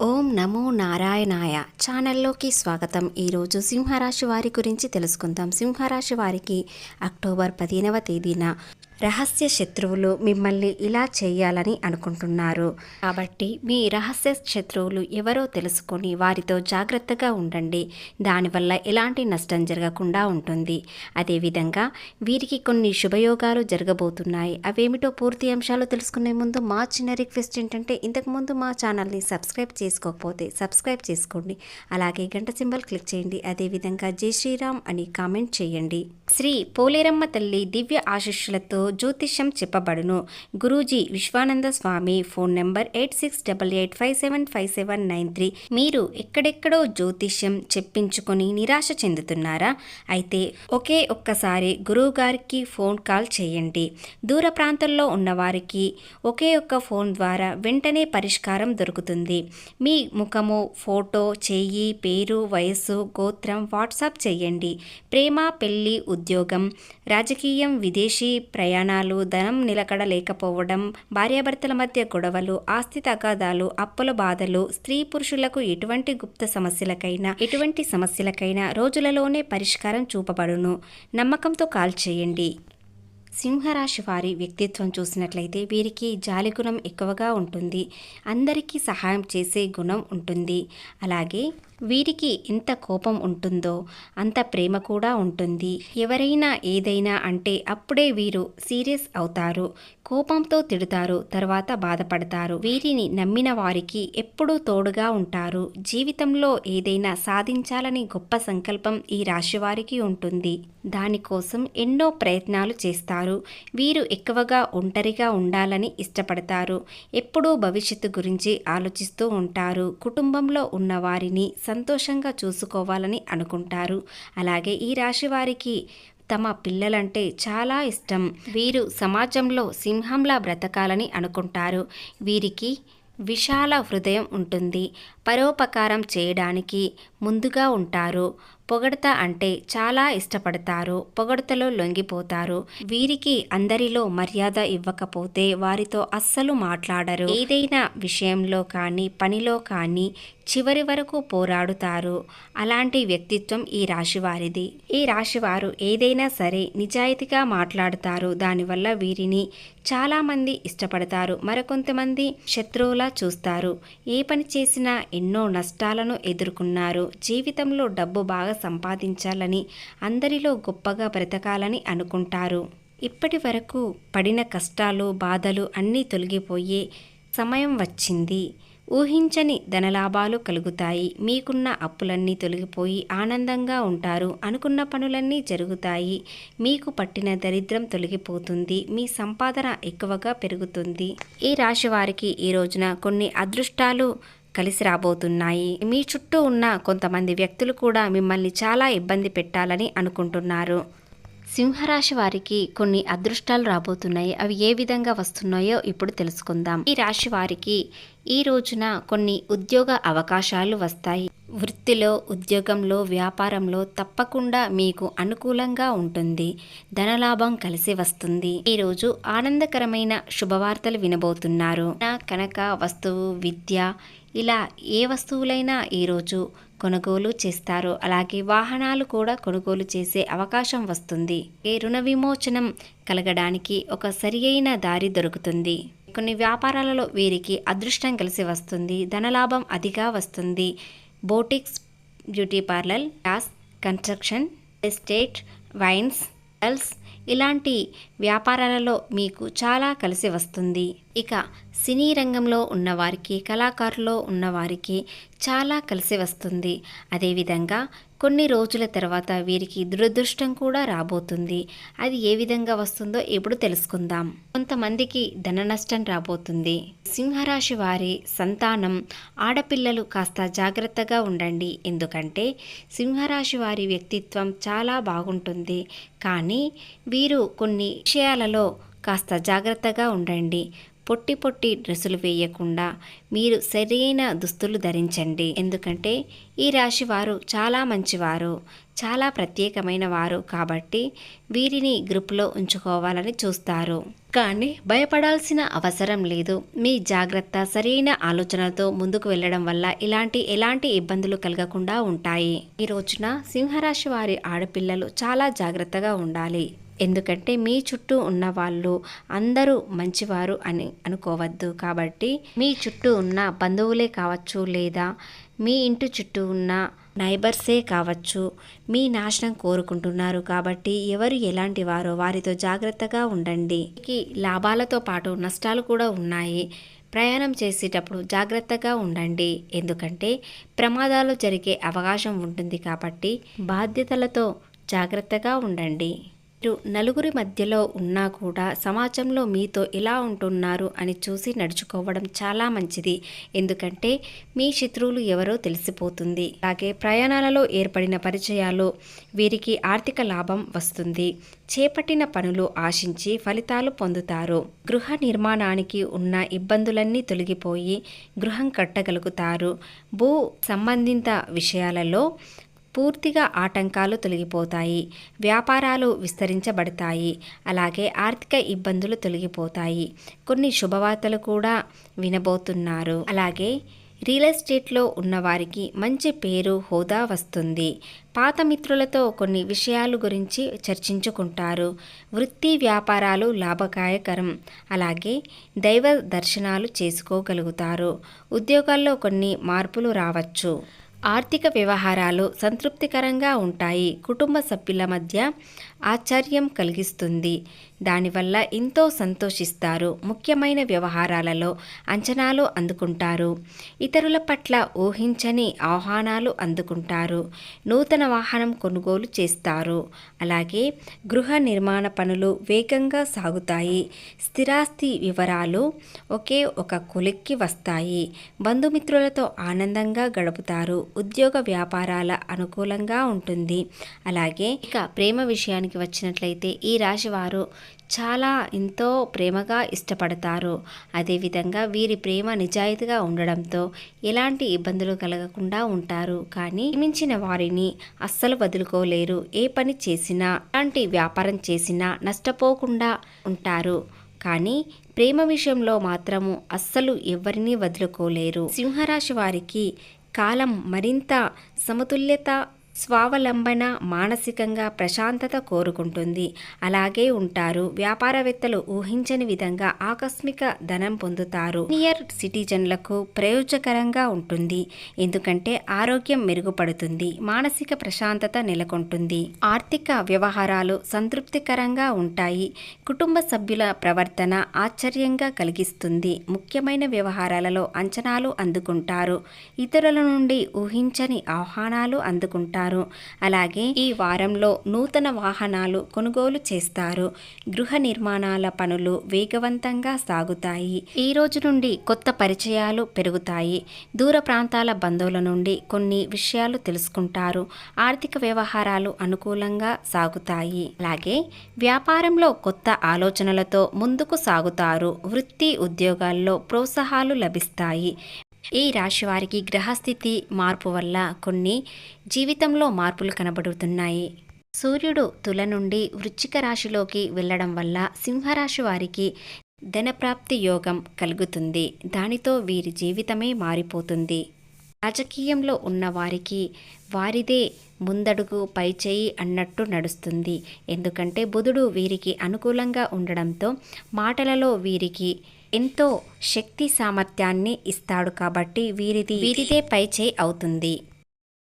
ఓం నమో నారాయణాయ ఛానల్లోకి స్వాగతం. ఈరోజు సింహరాశి వారి గురించి తెలుసుకుందాం. సింహరాశి వారికి అక్టోబర్ పదిహేనవ తేదీన రహస్య శత్రువులు మిమ్మల్ని ఇలా చేయాలని అనుకుంటున్నారు. కాబట్టి మీ రహస్య శత్రువులు ఎవరో తెలుసుకొని వారితో జాగ్రత్తగా ఉండండి. దానివల్ల ఎలాంటి నష్టం జరగకుండా ఉంటుంది. అదేవిధంగా వీరికి కొన్ని శుభయోగాలు జరగబోతున్నాయి. అవేమిటో పూర్తి అంశాలు తెలుసుకునే ముందు మా చిన్న రిక్వెస్ట్ ఏంటంటే ఇంతకుముందు మా ఛానల్ని సబ్స్క్రైబ్ చేసుకోకపోతే సబ్స్క్రైబ్ చేసుకోండి. అలాగే గంట సింబల్ క్లిక్ చేయండి. అదేవిధంగా జై శ్రీరామ్ అని కామెంట్ చేయండి. శ్రీ పోలేరమ్మ తల్లి దివ్య ఆశిష్యులతో జ్యోతిష్యం చెప్పబడును. Guruji Vishwananda Swami phone number eight six double eight five seven five seven nine three. మీరు ఎక్కడెక్కడో జ్యోతిష్యం చెప్పించుకొని నిరాశ చెందుతున్నారా? అయితే ఒకే ఒక్కసారి గురువు గారికి ఫోన్ కాల్ చేయండి. దూర ప్రాంతంలో ఉన్నవారికి ఒకే ఒక్క ఫోన్ ద్వారా వెంటనే పరిష్కారం దొరుకుతుంది. మీ ముఖము ఫోటో చెయ్యి పేరు వయస్సు గోత్రం వాట్సాప్ చేయండి. ప్రేమ పెళ్ళి ఉద్యోగం రాజకీయం విదేశీ ప్రయాణాలు ధనం నిలకడ లేకపోవడం భార్యాభర్తల మధ్య గొడవలు ఆస్తి తగాదాలు అప్పుల బాధలు స్త్రీ పురుషులకు ఎటువంటి గుప్త సమస్యలకైనా ఎటువంటి సమస్యలకైనా రోజులలోనే పరిష్కారం చూపబడును. నమ్మకంతో కాల్ చేయండి. సింహరాశి వారి వ్యక్తిత్వం చూసినట్లయితే వీరికి జాలి గుణం ఎక్కువగా ఉంటుంది. అందరికీ సహాయం చేసే గుణం ఉంటుంది. అలాగే వీరికి ఎంత కోపం ఉంటుందో అంత ప్రేమ కూడా ఉంటుంది. ఎవరైనా ఏదైనా అంటే అప్పుడే వీరు సీరియస్ అవుతారు. కోపంతో తిడతారు తర్వాత బాధపడతారు. వీరిని నమ్మిన వారికి ఎప్పుడూ తోడుగా ఉంటారు. జీవితంలో ఏదైనా సాధించాలని గొప్ప సంకల్పం ఈ రాశి వారికి ఉంటుంది. దానికోసం ఎన్నో ప్రయత్నాలు చేస్తారు. వీరు ఎక్కువగా ఒంటరిగా ఉండాలని ఇష్టపడతారు. ఎప్పుడూ భవిష్యత్తు గురించి ఆలోచిస్తూ ఉంటారు. కుటుంబంలో ఉన్న వారిని సంతోషంగా చూసుకోవాలని అనుకుంటారు. అలాగే ఈ రాశి వారికి తమ పిల్లలంటే చాలా ఇష్టం. వీరు సమాజంలో సింహంలా బ్రతకాలని అనుకుంటారు. వీరికి విశాల హృదయం ఉంటుంది. పరోపకారం చేయడానికి ముందుగా ఉంటారు. పొగడత అంటే చాలా ఇష్టపడతారు. పొగడతలో లొంగిపోతారు. వీరికి అందరిలో మర్యాద ఇవ్వకపోతే వారితో అస్సలు మాట్లాడరు. ఏదైనా విషయంలో కానీ పనిలో కానీ చివరి వరకు పోరాడుతారు. అలాంటి వ్యక్తిత్వం ఈ రాశివారిది ఈ రాశివారు ఏదైనా సరే నిజాయితీగా మాట్లాడతారు. దానివల్ల వీరిని చాలామంది ఇష్టపడతారు. మరికొంతమంది శత్రువులా చూస్తారు. ఏ పని చేసినా ఎన్నో నష్టాలను ఎదుర్కొన్నారు. జీవితంలో డబ్బు బాగా సంపాదించాలని అందరిలో గొప్పగా బ్రతకాలని అనుకుంటారు. ఇప్పటి వరకు పడిన కష్టాలు బాధలు అన్నీ తొలగిపోయే సమయం వచ్చింది. ఊహించని ధనలాభాలు కలుగుతాయి. మీకున్న అప్పులన్నీ తొలగిపోయి ఆనందంగా ఉంటారు. అనుకున్న పనులన్నీ జరుగుతాయి. మీకు పట్టిన దరిద్రం తొలగిపోతుంది. మీ సంపాదన ఎక్కువగా పెరుగుతుంది. ఈ రాశి వారికి ఈ రోజున కొన్ని అదృష్టాలు కలిసి రాబోతున్నాయి. మీ చుట్టూ ఉన్న కొంతమంది వ్యక్తులు కూడా మిమ్మల్ని చాలా ఇబ్బంది పెట్టాలని అనుకుంటున్నారు. సింహరాశి వారికి కొన్ని అదృష్టాలు రాబోతున్నాయి. అవి ఏ విధంగా వస్తున్నాయో ఇప్పుడు తెలుసుకుందాం. ఈ రాశి వారికి ఈ రోజున కొన్ని ఉద్యోగ అవకాశాలు వస్తాయి. వృత్తిలో ఉద్యోగంలో వ్యాపారంలో తప్పకుండా మీకు అనుకూలంగా ఉంటుంది. ధనలాభం కలిసి వస్తుంది. ఈరోజు ఆనందకరమైన శుభవార్తలు వినబోతున్నారు. నా కనుక వస్తువు విద్య ఇలా ఏ వస్తువులైనా ఈరోజు కొనుగోలు చేస్తారు. అలాగే వాహనాలు కూడా కొనుగోలు చేసే అవకాశం వస్తుంది. ఏ రుణ విమోచనం కలగడానికి ఒక సరి అయిన దారి దొరుకుతుంది. కొన్ని వ్యాపారాలలో వీరికి అదృష్టం కలిసి వస్తుంది. ధనలాభం అదిగా వస్తుంది. बोटिक्स ब्यूटी पार्लर टास् कंस्ट्रक्शन एस्टेट वैंस एल्स ఇలాంటి వ్యాపారాలలో మీకు చాలా కలిసి వస్తుంది. ఇక సినీ రంగంలో ఉన్నవారికి కళాకారులో ఉన్నవారికి చాలా కలిసి వస్తుంది. అదేవిధంగా కొన్ని రోజుల తర్వాత వీరికి దురదృష్టం కూడా రాబోతుంది. అది ఏ విధంగా వస్తుందో ఇప్పుడు తెలుసుకుందాం. కొంతమందికి ధన నష్టం రాబోతుంది. సింహరాశి వారి సంతానం ఆడపిల్లలు కాస్త జాగ్రత్తగా ఉండండి. ఎందుకంటే సింహరాశి వారి వ్యక్తిత్వం చాలా బాగుంటుంది. కానీ వీరు కొన్ని విషయాలలో కాస్త జాగ్రత్తగా ఉండండి. పొట్టి పొట్టి డ్రెస్సులు వేయకుండా మీరు సరైన దుస్తులు ధరించండి. ఎందుకంటే ఈ రాశి వారు చాలా మంచివారు చాలా ప్రత్యేకమైన వారు కాబట్టి వీరిని గ్రూప్లో ఉంచుకోవాలని చూస్తారు. కానీ భయపడాల్సిన అవసరం లేదు. మీ జాగ్రత్త సరైన ఆలోచనలతో ముందుకు వెళ్ళడం వల్ల ఇలాంటి ఎలాంటి ఇబ్బందులు కలగకుండా ఉంటాయి. ఈ రోజున సింహరాశి వారి ఆడపిల్లలు చాలా జాగ్రత్తగా ఉండాలి. ఎందుకంటే మీ చుట్టూ ఉన్న వాళ్ళు అందరూ మంచివారు అని అనుకోవద్దు కాబట్టి మీ చుట్టూ ఉన్న బంధువులే కావచ్చు లేదా మీ ఇంటి చుట్టూ ఉన్న నైబర్సే కావచ్చు మీ నాశనం కోరుకుంటున్నారు కాబట్టి ఎవరు ఎలాంటి వారో వారితో జాగ్రత్తగా ఉండండి. లాభాలతో పాటు నష్టాలు కూడా ఉన్నాయి. ప్రయాణం చేసేటప్పుడు జాగ్రత్తగా ఉండండి. ఎందుకంటే ప్రమాదాలు జరిగే అవకాశం ఉంటుంది కాబట్టి బాధ్యతలతో జాగ్రత్తగా ఉండండి. మీరు నలుగురి మధ్యలో ఉన్నా కూడా సమాజంలో మీతో ఎలా ఉంటున్నారు అని చూసి నడుచుకోవడం చాలా మంచిది. ఎందుకంటే మీ శత్రువులు ఎవరో తెలిసిపోతుంది. అలాగే ప్రయాణాలలో ఏర్పడిన పరిచయాలు వీరికి ఆర్థిక లాభం వస్తుంది. చేపట్టిన పనులు ఆశించి ఫలితాలు పొందుతారు. గృహ నిర్మాణానికి ఉన్న ఇబ్బందులన్నీ తొలగిపోయి గృహం కట్టగలుగుతారు. భూ సంబంధిత విషయాలలో పూర్తిగా ఆటంకాలు తొలగిపోతాయి. వ్యాపారాలు విస్తరించబడతాయి. అలాగే ఆర్థిక ఇబ్బందులు తొలగిపోతాయి. కొన్ని శుభవార్తలు కూడా వినబోతున్నారు. అలాగే రియల్ ఎస్టేట్లో ఉన్నవారికి మంచి పేరు హోదా వస్తుంది. పాత మిత్రులతో కొన్ని విషయాలు గురించి చర్చించుకుంటారు. వృత్తి వ్యాపారాలు లాభకాయకరం అలాగే దైవ దర్శనాలు చేసుకోగలుగుతారు. ఉద్యోగాల్లో కొన్ని మార్పులు రావచ్చు. ఆర్థిక వ్యవహారాలు సంతృప్తికరంగా ఉంటాయి. కుటుంబ సభ్యుల మధ్య ఆశ్చర్యం కలిగిస్తుంది. దానివల్ల ఎంతో సంతోషిస్తారు. ముఖ్యమైన వ్యవహారాలలో అంచనాలు అందుకుంటారు. ఇతరుల పట్ల ఊహించని ఆహ్వానాలు అందుకుంటారు. నూతన వాహనం కొనుగోలు చేస్తారు. అలాగే గృహ నిర్మాణ పనులు వేగంగా సాగుతాయి. స్థిరాస్తి వివరాలు ఒకే ఒక కొలిక్కి వస్తాయి. బంధుమిత్రులతో ఆనందంగా గడుపుతారు. ఉద్యోగ వ్యాపారాల అనుకూలంగా ఉంటుంది. అలాగే ఇక ప్రేమ విషయానికి వచ్చినట్లయితే ఈ రాశి వారు చాలా ఎంతో ప్రేమగా ఇష్టపడతారు. అదేవిధంగా వీరి ప్రేమ నిజాయితీగా ఉండడంతో ఎలాంటి ఇబ్బందులు కలగకుండా ఉంటారు. కానీ మించిన వారిని అస్సలు వదులుకోలేరు. ఏ పని చేసినా ఎలాంటి వ్యాపారం చేసినా నష్టపోకుండా ఉంటారు. కానీ ప్రేమ విషయంలో మాత్రము అస్సలు ఎవరిని వదులుకోలేరు. సింహరాశి వారికి కాలం మరింత సమతుల్యత స్వావలంబన మానసికంగా ప్రశాంతత కోరుకుంటుంది. అలాగే ఉంటారు. వ్యాపారవేత్తలు ఊహించని విధంగా ఆకస్మిక ధనం పొందుతారు. సీనియర్ సిటిజన్లకు ప్రయోజకరంగా ఉంటుంది. ఎందుకంటే ఆరోగ్యం మెరుగుపడుతుంది. మానసిక ప్రశాంతత నెలకొంటుంది. ఆర్థిక వ్యవహారాలు సంతృప్తికరంగా ఉంటాయి. కుటుంబ సభ్యుల ప్రవర్తన ఆశ్చర్యంగా కలిగిస్తుంది. ముఖ్యమైన వ్యవహారాలలో అంచనాలు అందుకుంటారు. ఇతరుల నుండి ఊహించని ఆహ్వానాలు అందుకుంటారు. అలాగే ఈ వారంలో నూతన వాహనాలు కొనుగోలు చేస్తారు. గృహ నిర్మాణాల పనులు వేగవంతంగా సాగుతాయి. ఈ రోజు నుండి కొత్త పరిచయాలు పెరుగుతాయి. దూర ప్రాంతాల బంధువుల నుండి కొన్ని విషయాలు తెలుసుకుంటారు. ఆర్థిక వ్యవహారాలు అనుకూలంగా సాగుతాయి. అలాగే వ్యాపారంలో కొత్త ఆలోచనలతో ముందుకు సాగుతారు. వృత్తి ఉద్యోగాల్లో ప్రోత్సాహాలు లభిస్తాయి. ఈ రాశి వారికి గ్రహస్థితి మార్పు వల్ల కొన్ని జీవితంలో మార్పులు కనబడుతున్నాయి. సూర్యుడు తుల నుండి వృచ్చిక రాశిలోకి వెళ్ళడం వల్ల సింహరాశి వారికి ధనప్రాప్తి యోగం కలుగుతుంది. దానితో వీరి జీవితమే మారిపోతుంది. రాజకీయంలో ఉన్న వారికి వారిదే ముందడుగు పైచేయి అన్నట్టు నడుస్తుంది. ఎందుకంటే బుధుడు వీరికి అనుకూలంగా ఉండడంతో మాటలలో వీరికి ఎంతో శక్తి సామర్థ్యాన్ని ఇస్తాడు కాబట్టి వీరిది వీరిదే పైచేయి అవుతుంది.